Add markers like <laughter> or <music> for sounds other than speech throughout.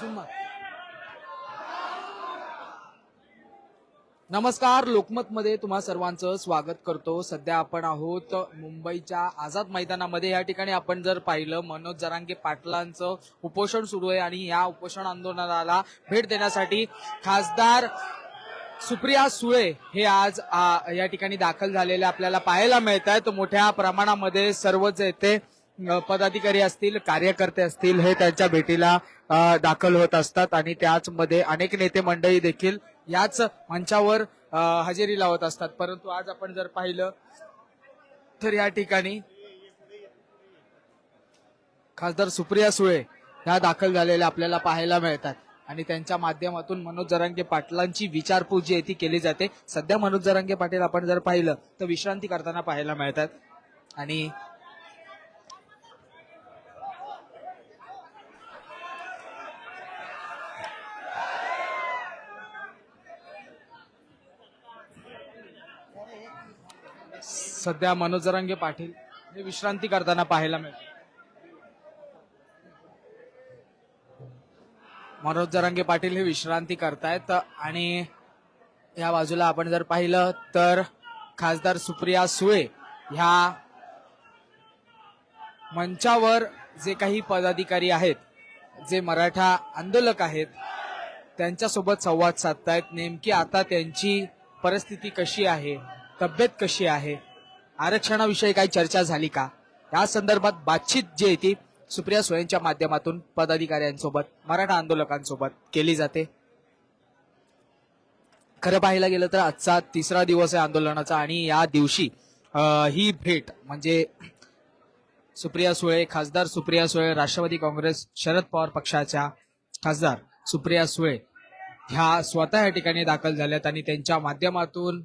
Zumba. नमस्कार लोकमत मध्ये तुम्हा सर्वांचं स्वागत करतो. सध्या आपण आहोत मुंबईच्या आझाद मैदानामध्ये. या ठिकाणी आपण जर पाहिलं मनोज जरांगे पाटलांचं उपोषण सुरू आहे आणि या उपोषण आंदोलनाला भेट देण्यासाठी खासदार सुप्रिया सुळे हे आज आ, या ठिकाणी दाखल झालेले आपल्याला पाहायला मिळत आहेत मोठ्या प्रमाणामध्ये सर्वच येथे पदाधिकारी असतील कार्यकर्ते असतील हे त्यांच्या भेटीला दाखल होत असतात आणि त्याचमध्ये अनेक नेते मंडळी देखील याच मंचावर हजेरी लावत असतात. परंतु आज आपण जर पाहिलं तर या ठिकाणी खासदार सुप्रिया सुळे ह्या दाखल झालेल्या आपल्याला पाहायला मिळतात. आणि त्यांच्या माध्यमातून मनोज जरांगे पाटलांची विचारपूस जी आहे ती केली जाते. सध्या मनोज जरांगे पाटील आपण जर पाहिलं तर विश्रांती करताना पाहायला मिळतात. आणि सध्या मनोज जरांगे पाटील हे विश्रांती करताना पाहायला मिळतात. मनोज जरांगे पाटील हे विश्रांती करतायत आणि या बाजूला आपण जर पाहिलं तर खासदार सुप्रिया सुळे ह्या मंचावर जे काही पदाधिकारी आहेत जे मराठा आंदोलक आहेत त्यांच्यासोबत संवाद साधतायत. नेमकी आता त्यांची परिस्थिती कशी आहे तब्येत कशी आहे आरक्षणाविषयी काही चर्चा झाली का? या संदर्भात बातचीत जी आहे ती सुप्रिया सुळेंच्या माध्यमातून पदाधिकाऱ्यांसोबत मराठा आंदोलकांसोबत केली जाते. खरं पाहायला गेलं तर आजचा तिसरा दिवस आहे आंदोलनाचा आणि या दिवशी ही भेट म्हणजे सुप्रिया सुळे खासदार सुप्रिया सुळे राष्ट्रवादी काँग्रेस शरद पवार पक्षाच्या खासदार सुप्रिया सुळे ह्या स्वतः या ठिकाणी दाखल झाल्यात आणि त्यांच्या माध्यमातून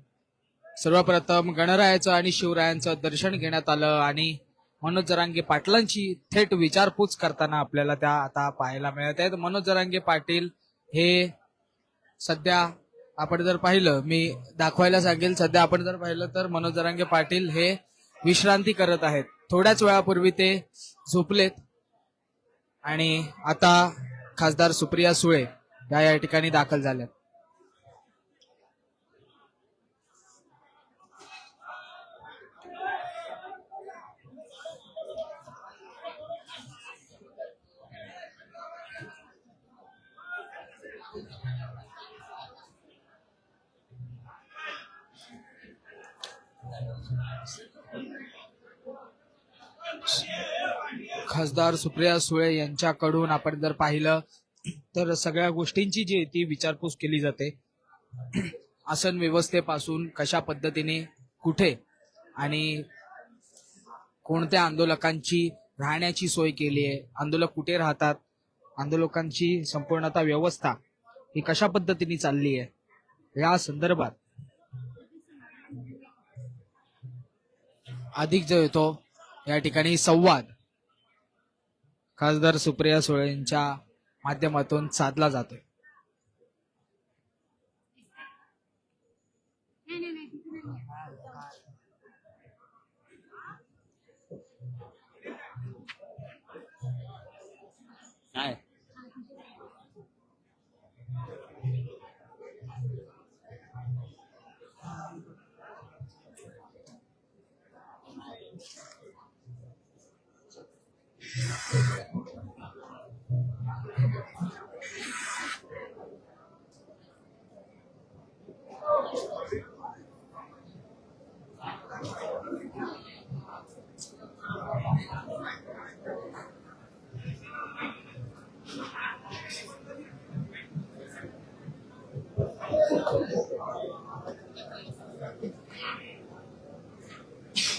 सर्वप्रथम गणरायाचं आणि शिवरायांचं दर्शन घेण्यात आलं आणि मनोज जरांगे पाटलांची थेट विचारपूस करताना आपल्याला त्या आता पाहायला मिळत आहेत. मनोज जरांगे पाटील हे सध्या आपण जर पाहिलं मी दाखवायला सांगेल सध्या आपण जर पाहिलं तर मनोज जरांगे पाटील हे विश्रांती करत आहेत. थोड्याच वेळापूर्वी ते झोपलेत. आणि आता खासदार सुप्रिया सुळे या या ठिकाणी दाखल झाल्यात. खासदार सुप्रिया सुळे यांच्याकडून आपण जर पाहिलं तर सगळ्या गोष्टींची जी आहे ती विचारपूस केली जाते. आसन व्यवस्थेपासून कशा पद्धतीने कुठे आणि कोणत्या आंदोलकांची राहण्याची सोय केली आहे आंदोलक कुठे राहतात आंदोलकांची संपूर्णता व्यवस्था ही कशा पद्धतीने चालली आहे या संदर्भात अधिक जो येतो या ठिकाणी संवाद. खासदार सुप्रिया सुळे यांच्या माध्यमातून साधला जातोय. काय?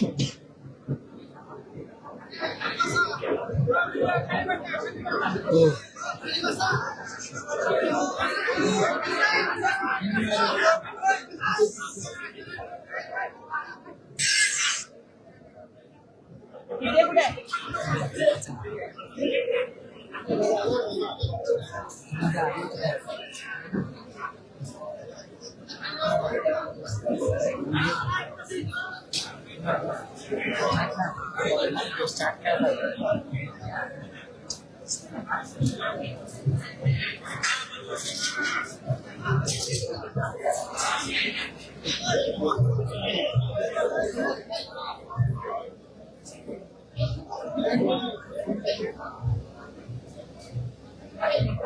हो <laughs> आहे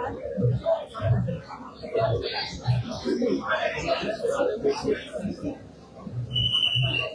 Thank you.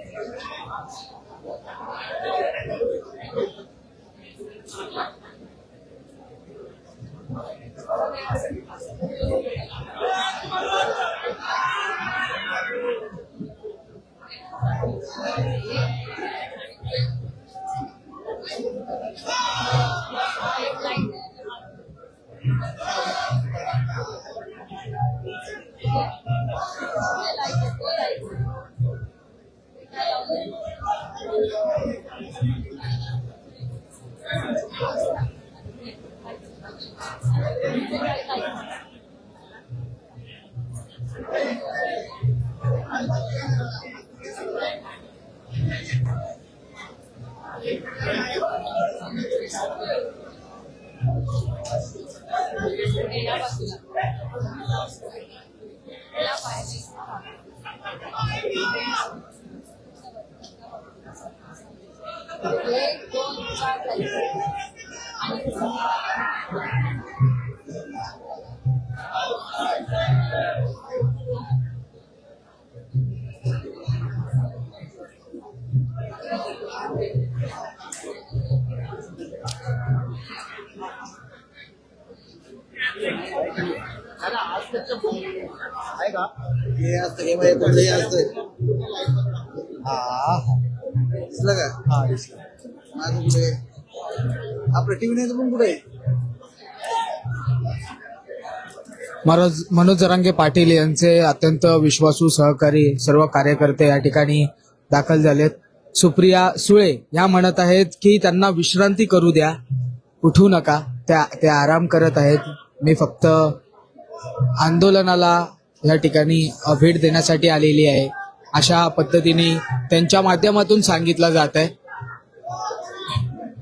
tänne. Thank you. असतं हे माहिती पडलं हे असतं हा दिसलं का? हा दिसलं. माझं कुठे? आपलं टीव्ही नाही पण कुठे मनोज मनोज जरांगे पाटील यांचे अत्यंत विश्वासू सहकारी सर्व कार्यकर्ते या ठिकाणी दाखल झालेत. सुप्रिया सुळे या म्हणत आहेत की त्यांना विश्रांती करू द्या. उठू नका. त्या त्या आराम करत आहेत. मी फक्त आंदोलनाला या ठिकाणी भेट देण्यासाठी आलेली आहे. अशा पद्धतीने त्यांच्या माध्यमातून सांगितलं जात आहे.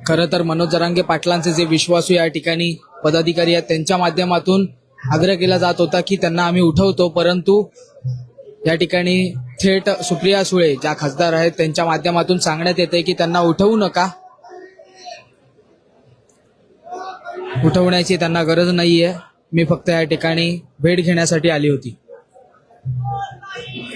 खरं तर मनोज जरांगे पाटलांचे जे विश्वासू या ठिकाणी पदाधिकारी आहेत त्यांच्या माध्यमातून आग्रह केला जात होता की त्यांना आम्ही उठवतो परंतु या ठिकाणी थेट सुप्रिया सुळे ज्या खासदार आहेत त्यांच्या माध्यमातून सांगण्यात येते की त्यांना उठवू नका. उठवण्याची त्यांना गरज नाहीये. मी फक्त या ठिकाणी भेट घेण्यासाठी आली होती. Oh, my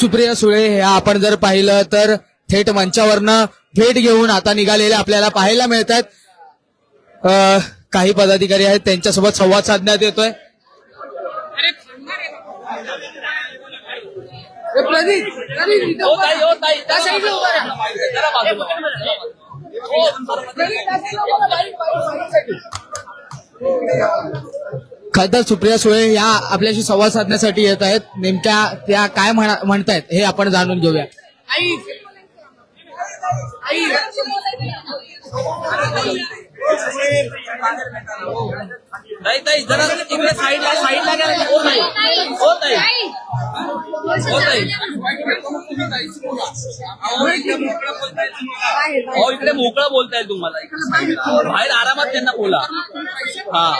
सुप्रिया सुळे हे आपण जर पाहिलं तर थेट मंचावरनं भेट घेऊन आता निघालेले आपल्याला पाहायला मिळतात. अ, काही पदाधिकारी आहेत त्यांच्यासोबत संवाद साधण्यात येतोय. खासदार सुप्रिया सुळे या आपल्याशी संवाद साधण्यासाठी येत आहेत. नेमक्या त्या काय म्हणतायत हे आपण जाणून घेऊया. ताई ताई जरा तिकडे साईडला साईडला गेला. हो ताई. हो ताई. हो ताई. अहो, इकडे मोकळा बोलता बोलता येईल तुम्हाला. बाहेर आरामात त्यांना बोला. हा.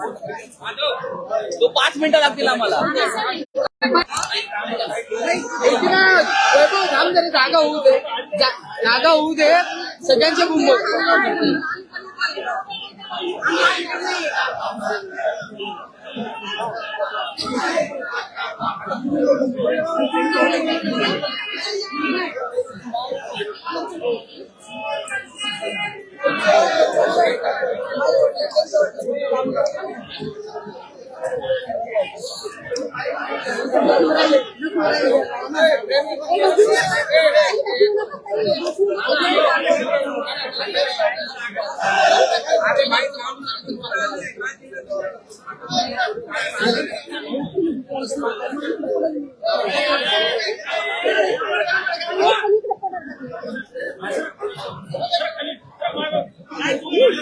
तो पाच मिनिटं लागतील आम्हाला. वैभव थांब जागा होऊ दे जागा होऊ दे सगळ्यांचे बुंब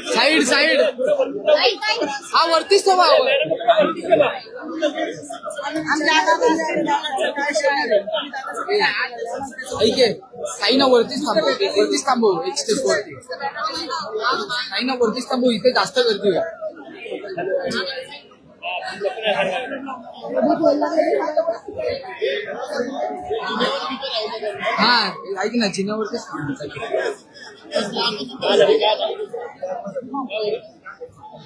साईड साईड हा वरतीच तो भाव ऐके काही ना वरतीच थांबू वरतीच थांबू एक स्टेप वरती. नाही ना वरतीच थांबू इथे जास्त गर्दी आहे हा ऐक ना जिन्यावरतीच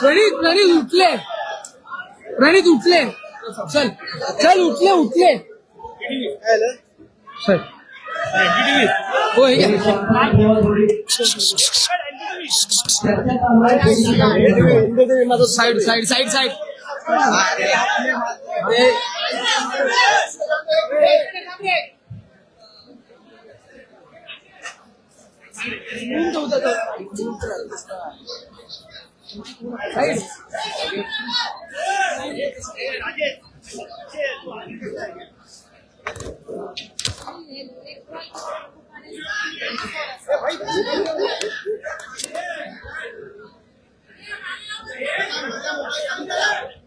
प्रणित प्रणित उठले. प्रणित उठले. चल चल उठले उठले. चल. हो घे. Side side side side. तुम्ही आराम करा दुपारची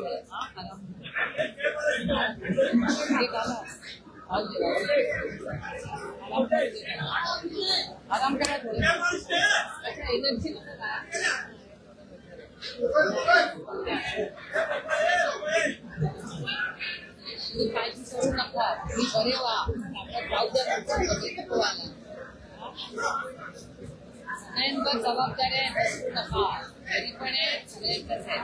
वेळ आहे, हा? आराम करा. हे घाला. आज आराम करा. आराम करा थोडं. अच्छा, एनर्जी नका का? तुम्ही काळजी करू नका तुम्ही बरे व्हा आपण जाऊ द्या नंतर मध्ये नको व्हायला. सगळ्यांवर जबाबदाऱ्या नसू नका तरी पण आहे सगळ्यांचाच आहे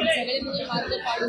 सगळे मिळून मार्ग काढू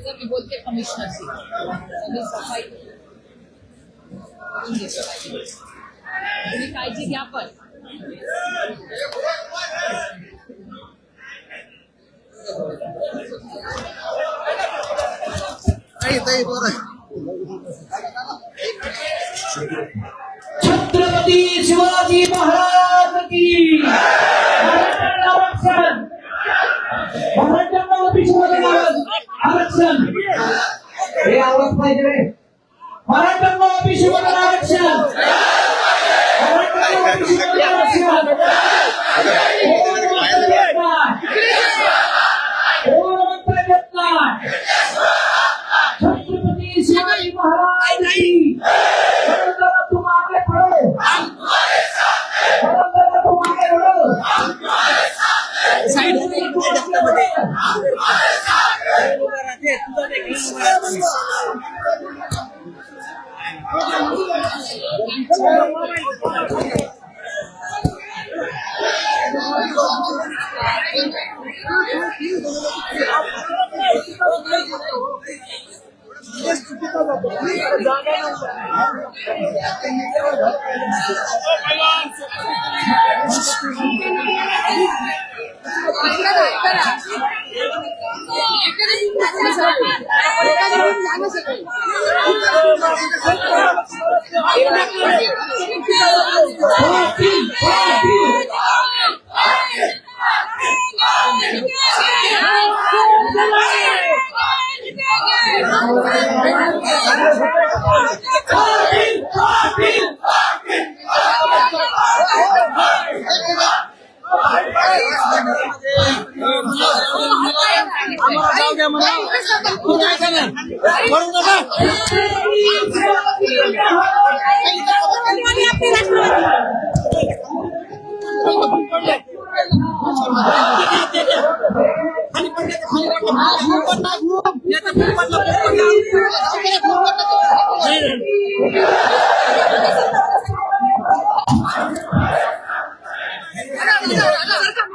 स्वच्छतेचं मी बोलते कमिशनरशी सगळी सफाई तुम्ही काळजी घ्या पण. छत्रपती शिवाजी महाराज की জানা যাবে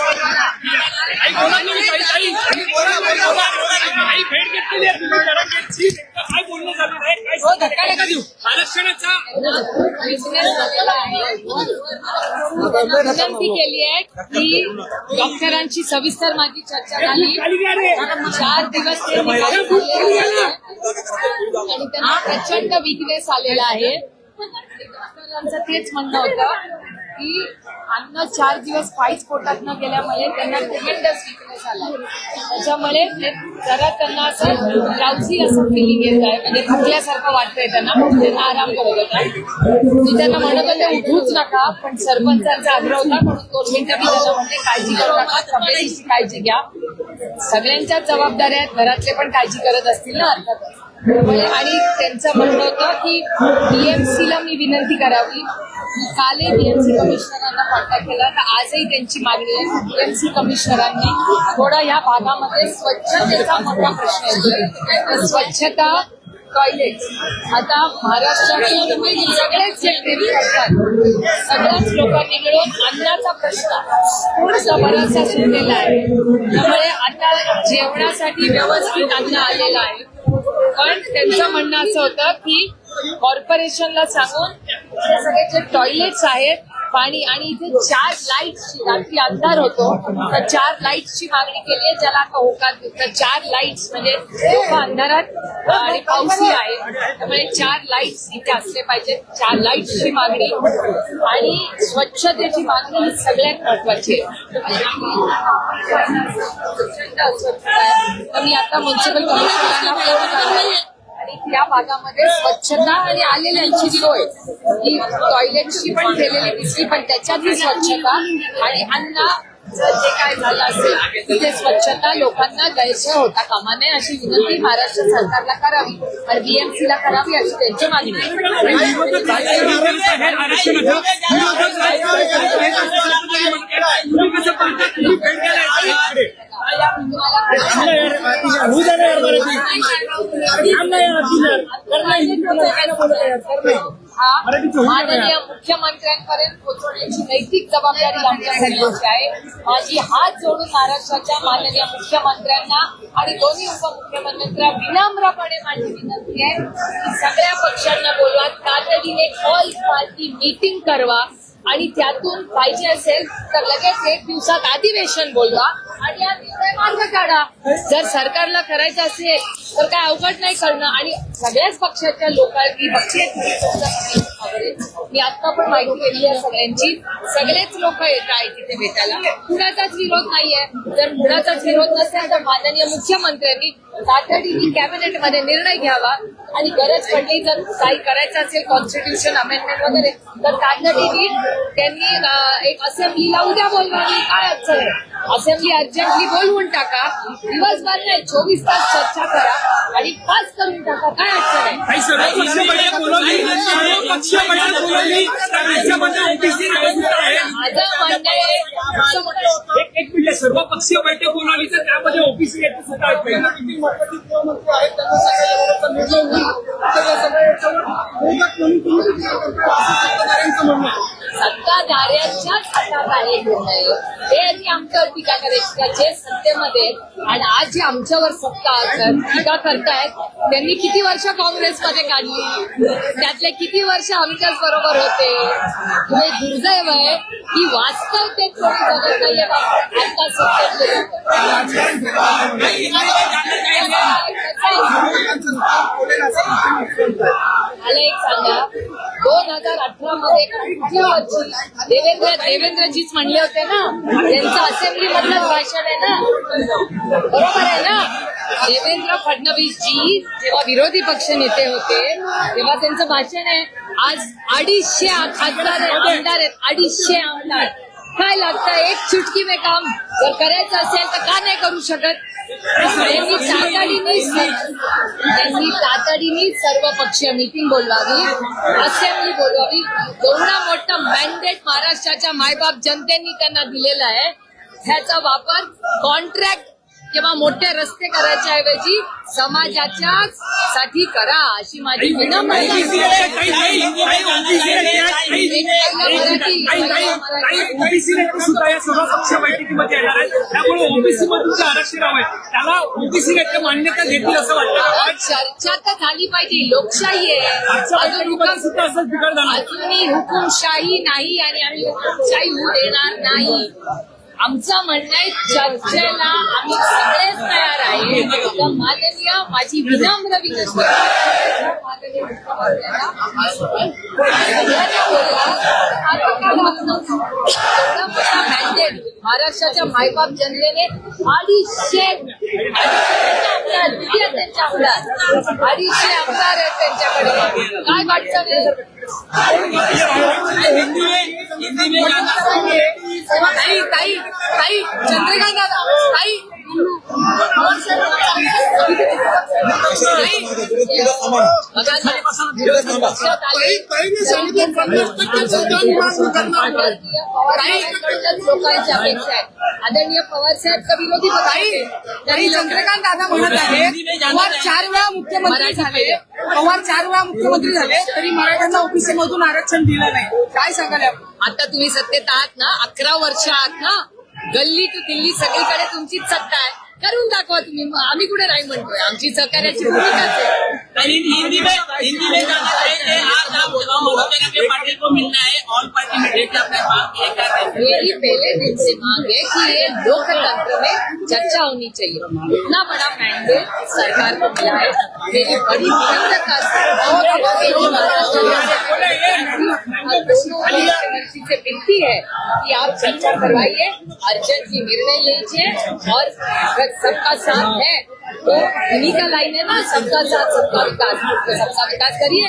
आई बोला तुम्ही ताई ताई ताई बोला बोला बोला आई भेट घेतलेली आहे तुम्ही जरांगेची काय बोलणं झालं आहे काय सांगताय? काय देऊ आरक्षणाचा विनंती केली आहे की डॉक्टरांची सविस्तर माझी चर्चा झाली. चार दिवस ते. आणि त्यांना प्रचंड विकनेस आलेला आहे. डॉक्टरांचं तेच म्हणणं होतं. की अन्न चार दिवस काहीच पोटात न गेल्यामुळे त्यांना ट्रिमेंडस विकनेस आला त्याच्यामुळे ते जरा त्यांना असं ड्राउसी असं फिलिंग येत आहे. म्हणजे थकल्यासारखं वाटतंय त्यांना त्यांना आराम करत होता मी त्यांना म्हणत होते उठूच नका पण सरपंचांचा आग्रह होता म्हणून दोन मिनिटं मी त्यांना म्हणते काळजी करू नका तब्येतीची काळजी घ्या. सगळ्यांच्याच जबाबदाऱ्या आहेत घरातले पण काळजी करत असतील ना अर्थातच. म्हणजे आणि त्यांचं म्हणणं होतं की बीएमसी ला मी विनंती करावी. कालही बीएमसी कमिशनरांना कॉन्टॅक्ट केला. तर आजही त्यांची मागणी आहे बीएमसी कमिशनरांनी थोडा या भागामध्ये स्वच्छतेचा मोठा प्रश्न येतोय तर स्वच्छता टॉयलेट आता महाराष्ट्रातून सगळेच जे प्रेमी असतात सगळ्याच लोकांनी मिळून अन्नाचा प्रश्न थोडासा बराचसा सुटलेला आहे. त्यामुळे आता जेवणासाठी व्यवस्थित अन्न आलेलं आहे. पण त्यांचं म्हणणं असं होतं की कॉर्पोरेशनला सांगून सगळे जे टॉयलेट्स आहेत पाणी आणि इथे चार लाईट्सची रात्री अंधार होतो. तर चार लाईट्सची मागणी केली आहे. ज्याला आता होकार तर चार लाईट्स म्हणजे अंधारात आणि पावसी आहे. त्यामुळे चार लाईट्स इथे असले पाहिजेत. चार लाईट्सची मागणी. आणि स्वच्छतेची मागणी ही सगळ्यात महत्वाची आहे. आहे तर मी आता म्युन्सिपल कमिशनरला आणि त्या भागामध्ये स्वच्छता आणि आलेल्यांची सोय ही टॉयलेटची पण केलेली दिसली पण त्याच्यातली स्वच्छता आणि अन्न जे काय झालं असेल तिथे स्वच्छता लोकांना गैरसोय होता कामा नये अशी विनंती महाराष्ट्र सरकारला करावी आणि बीएमसी ला करावी अशी त्यांची मागणी आहे. माननीय मुख्यमंत्र्यांपर्यंत पोहोचवण्याची नैतिक जबाबदारी आमच्या सगळ्यांची आहे. माझी हात जोडून महाराष्ट्राच्या माननीय मुख्यमंत्र्यांना आणि दोन्ही उपमुख्यमंत्र्यांना विनम्रपणे माझी विनंती आहे की सगळ्या पक्षांना बोलवा. तातडीने ऑल पार्टी मीटिंग करवा. आणि त्यातून पाहिजे असेल तर लगेच एक दिवसात अधिवेशन बोलवा आणि या निर्णय मार्ग काढा जर सरकारला करायचं असेल तर काय अवघड नाही करणं आणि सगळ्याच पक्षाच्या लोकांनी पक्षीय coverage. मी आता पण माहिती घेतली आहे सगळ्यांची. सगळेच लोक येत आहेत तिथे भेटायला. कुणाचाच विरोध नाहीये. जर कुणाचाच विरोध नसेल तर माननीय मुख्यमंत्र्यांनी तातडीने कॅबिनेटमध्ये निर्णय घ्यावा. आणि गरज पडली जर काही करायचं असेल कॉन्स्टिट्यूशन अमेंडमेंट वगैरे तर तातडीने त्यांनी एक असेंब्लीला उद्या बोलवावी काय अडचण आहे? असेंब्ली अर्जंटली बोलवून टाका. दिवसभर नाही चोवीस तास चर्चा करा आणि पास करून टाका. काय अडचण आहे? माझं म्हणणं आहे एक एक मिनिट सर्वपक्षीय बैठक बोलावली तर त्यामध्ये ओबीसी नेते सुद्धा आहेत. सत्ताधाऱ्यांच्याच हातात आहे निर्णय. ते यांनी आमच्यावर टीका करायची जे सत्तेमध्ये आणि आज जे आमच्यावर सत्ता टीका करतायत त्यांनी किती वर्ष काँग्रेसमध्ये काढली? त्यातले किती वर्ष आमच्याच बरोबर होते? हे दुर्दैव आहे. की वास्तव ते कोणी बघत नाहीये आता सत्तेतले मला एक सांगा. दोन हजार अठरा मध्ये देवेंद्र देवेंद्रजीच म्हणले होते ना? त्यांचं असेंब्ली मधलंच भाषण आहे ना? बरोबर आहे ना? देवेंद्र फडणवीस जी जेव्हा विरोधी पक्ष नेते होते तेव्हा त्यांचं भाषण आहे आज अडीचशे खासदार आहेत, आमदार आहेत अडीचशे आमदार. काय लागतं? एक चुटकी में काम जर करायचं असेल तर का नाही करू शकत? त्यांनी तातडीने त्यांनी तातडीने सर्व पक्षीय मीटिंग बोलवावी असेंब्ली बोलवावी. एवढा मोठा मॅन्डेट महाराष्ट्राच्या मायबाप जनतेने त्यांना दिलेला आहे. ह्याचा वापर कॉन्ट्रॅक्ट किंवा मोठे रस्ते करायच्या ऐवजी समाजाच्या साठी करा अशी माझी त्यामुळे ओबीसी मधून जे आरक्षण हवंय त्याला ओबीसी नेते मान्यता देतील असं वाटतं का? अहो, चर्चा तर झाली पाहिजे लोकशाही आहे अजूनही हुकुमशाही नाही आणि आम्ही हुकुमशाही होऊ देणार नाही आमचं म्हणणं आहे चर्चेला आम्ही सगळेच तयार आहे. माननीय माझी विनम्र विनंती महाराष्ट्राच्या मायबाप जनतेने अडीचशे अडीचशे त्यांच्या आमदार अडीचशे आमदार आहेत त्यांच्याकडे. काय वाटतं? हिंदी ताई ताई ताई चंद्रकांत दादा ताई. अपेक्षा आहे आदरणीय पवार साहेब का विरोधी ताई तरी चंद्रकांत दादा म्हणत आहे पवार चार वेळा मुख्यमंत्री झाले. पवार चार वेळा मुख्यमंत्री झाले तरी मराठ्यांना ओबीसी मधून आरक्षण दिलं नाही. काय सांगाल आपण आता तुम्ही सत्तेत आहात ना अकरा वर्ष आहात ना गल्ली टू दिल्ली सगळीकडे तुमचीच सत्ता आहे. करून दाखवा तुम्ही. मग आम्ही कुठे नाही म्हणतोय? आमची सहकार्याची भूमिकाच आहे. हिंदी में हिंदी में जाना चाहिए आज आप महोदय के पाटिल को मिलना है ऑल पार्टी मीटिंग अपने मांग ये कर रहे मेरी पहले दिन से मांग है कि ये लोकतंत्र में चर्चा होनी चाहिए. इतना बड़ा मैंडेट सरकार को मिला है. मेरी बड़ी से और मुख्यमंत्री विनती है। कि आप चर्चा करवाइए अर्जेंटली निर्णय लीजिए और सबका साथ है। तो उन्हीं का लाइन है ना सबका साथ सबका विकास सबका विकास करिए।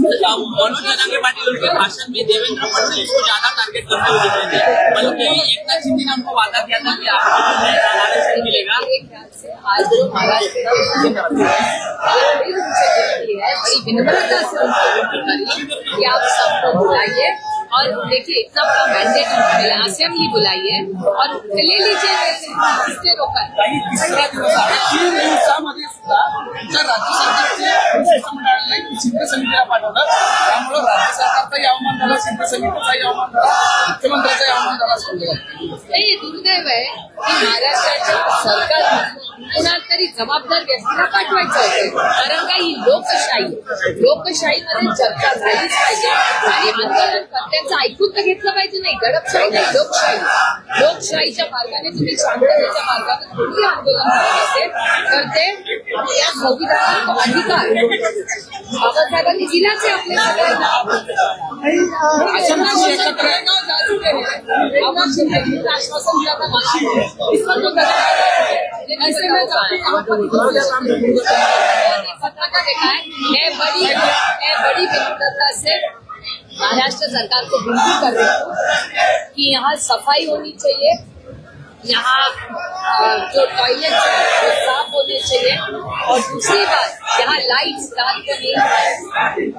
मनोज जनागे पाटिल उनके भाषण में देवेंद्र फडणवीस को ज़्यादा टारगेट करते हुए दिख रहे थे मतलब ने हमको वादा किया था कि आपको मिलेगा। आज जो महाराष्ट्र हैं, बड़ी बड़ी विनम्रता से उनको करिए कि आप सबको बुलाइए। और देखिए इतना बड़ा मैंडेट मिला असेंबली बुलाइए और ले लीजिए किससे रोका है? काही तिसरा दिवस आहे तीन दिवसामध्ये सुद्धा तुमच्या राज्य सरकारचे शिष्टमंडळाने शिंदे समितीला पाठवलं त्यामुळे राज्य सरकारचाही अवमान झाला शिंदे समितीचाही अवमान झाला मुख्यमंत्र्यांचा या आमदाराला समजलं नाही दुर्दैव आहे की महाराष्ट्राच्या सरकारने कुणाला तरी जबाबदार व्यक्तीला पाठवायचं होतं. कारण का ही लोकशाही लोकशाहीमध्ये चर्चा झालीच पाहिजे. आणि आंदोलनकर्त्यांचं ऐकून तर घेतलं पाहिजे नाही. दडपशाही नाही लोकशाही. लोकशाहीच्या मार्गाने तुम्ही शांततेच्या मार्गाने कुठेही आंदोलन करत असेल तर ते या संविधानाचा अधिकार बाबासाहेबांनी दिलाच आहे आपल्या सगळ्यांना. आश्वासन दिलं महाराष्ट्र सरकार को विनती कर रही हूँ कि यहाँ सफ़ाई होनी चाहिए यहाँ जो टॉयलेट है वो साफ़ होने चाहिए और दूसरी बात यहाँ लाइट्स रात को नहीं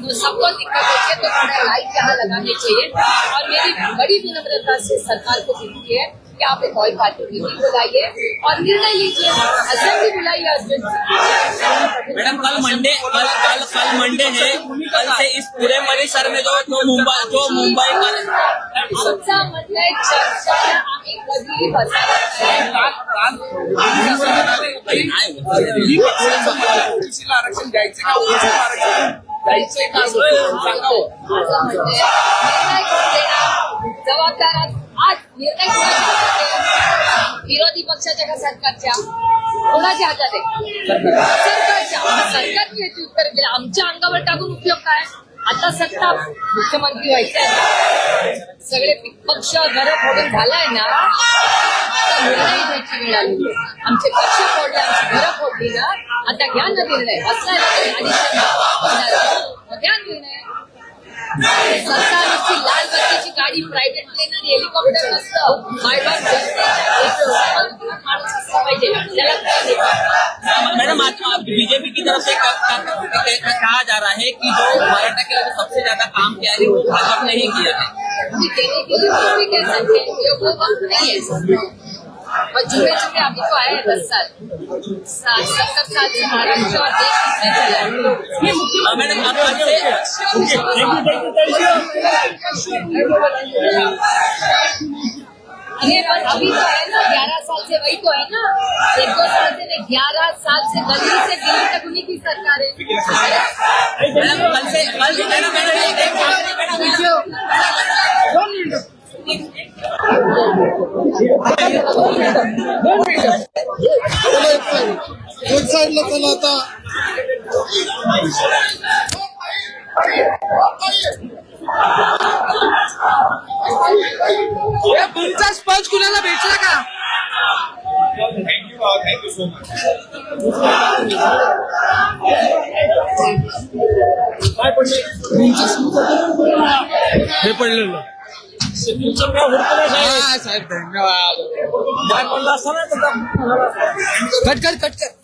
तो सबको दिक्कत होती है तो थोड़ा लाइट यहाँ लगाने चाहिए और मेरी बड़ी विनम्रता से सरकार को विनती है कि आप एक ऑयल पार्टी मीटिंग बुलाइए और निर्णय लीजिए। असेंबली बुलाइए अर्जेंट मैडम कल मंडे कल कल कल मंडे है। कल से इस पूरे परिसर में जो जो मुंबई जो मुंबई आमचा म्हणणं चर्चा आम्ही कधी ओबीसीला आरक्षण द्यायचं का ओबीसीला आरक्षण द्यायचंय का असं सांगावं जबाबदार आज निर्णय कोणाच्या विरोधी पक्षाच्या का सरकारच्या कोणाच्या हातात आहे? सरकारच्या. आता सरकारने याची उत्तर दिलं. आमच्या अंगावर टाकून उपयोग काय? आता सत्ता मुख्यमंत्री व्हायचे सगळे पक्ष घर फोडून झालाय ना आता निर्णय घ्यायची वेळ आली. आमचे पक्ष फोडले आमची घरं फोडली ना आता घ्या ना निर्णय असला ना मग निर्णय नुसती लाल बत्तीची गाडी प्रायव्हेट प्लेन आणि हेलिकॉप्टर नसतं. मायबाप जनतेच्या एक माणूस असला पाहिजे त्याला काय देतात? मैडम आज बीजेपी की तरफ से कहा जा रहा है कि जो मराठा के लिए सबसे ज्यादा काम किया है वो भाजपा ने ही किया है? के लिए हैं? वो वक्त नहीं है। और जुड़े जुड़े अभी तो आए दस साल सात सत्तर साल से महाराष्ट्र और देश किसने चला है? हाँ, ये बस अभी तो है ना ग्यारह साल से वही तो है ना एक दो साल से नहीं ग्यारह साल से दिल्ली से दिल्ली तक उन्हीं की सरकार है मैडम कल से कल मैडम मैडम एक- चला आता तुमचा स्पंज कुणाला भेटला का हे सो मच काय पडले हे पडलं ना कट कर कट कर.